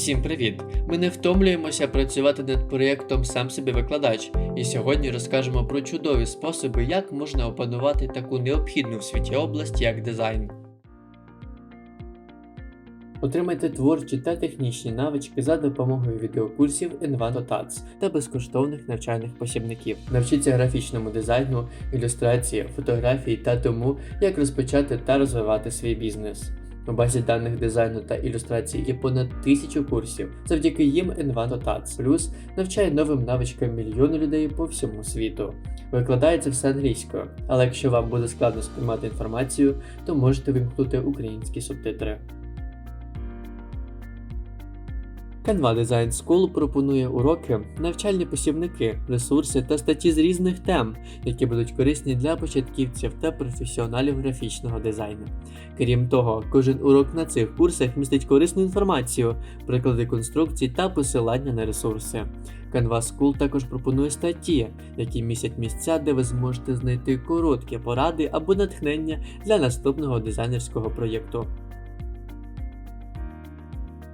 Всім привіт! Ми не втомлюємося працювати над проєктом сам собі викладач, і сьогодні розкажемо про чудові способи, як можна опанувати таку необхідну в світі область, як дизайн. Отримайте творчі та технічні навички за допомогою відеокурсів Envato та безкоштовних навчальних посібників. Навчіться графічному дизайну, ілюстрації, фотографії та тому, як розпочати та розвивати свій бізнес. У базі даних дизайну та ілюстрації є понад тисячу курсів. Завдяки їм Envato Tats Plus навчає новим навичкам мільйони людей по всьому світу. Викладається все англійською, але якщо вам буде складно сприймати інформацію, то можете вимкнути українські субтитри. Canva Design School пропонує уроки, навчальні посібники, ресурси та статті з різних тем, які будуть корисні для початківців та професіоналів графічного дизайну. Крім того, кожен урок на цих курсах містить корисну інформацію, приклади конструкцій та посилання на ресурси. Canva School також пропонує статті, які містять місця, де ви зможете знайти короткі поради або натхнення для наступного дизайнерського проєкту.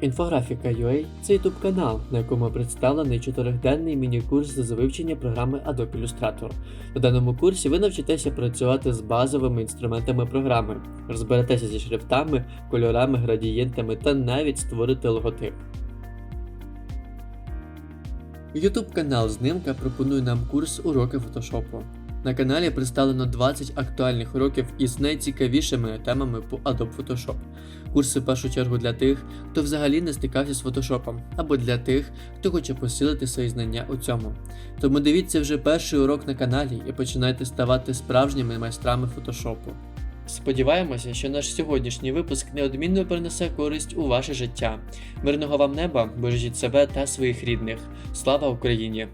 Інфографіка UA це YouTube канал, на якому представлений чотириденний міні-курс з вивчення програми Adobe Illustrator. На даному курсі ви навчитеся працювати з базовими інструментами програми, розберетеся зі шрифтами, кольорами, градієнтами та навіть створите логотип. YouTube канал Знимка пропонує нам курс уроки фотошопу. На каналі представлено 20 актуальних уроків із найцікавішими темами по Adobe Photoshop. Курси в першу чергу для тих, хто взагалі не стикався з фотошопом, або для тих, хто хоче посилити свої знання у цьому. Тому дивіться вже перший урок на каналі і починайте ставати справжніми майстрами фотошопу. Сподіваємося, що наш сьогоднішній випуск неодмінно принесе користь у ваше життя. Мирного вам неба, бережіть себе та своїх рідних. Слава Україні!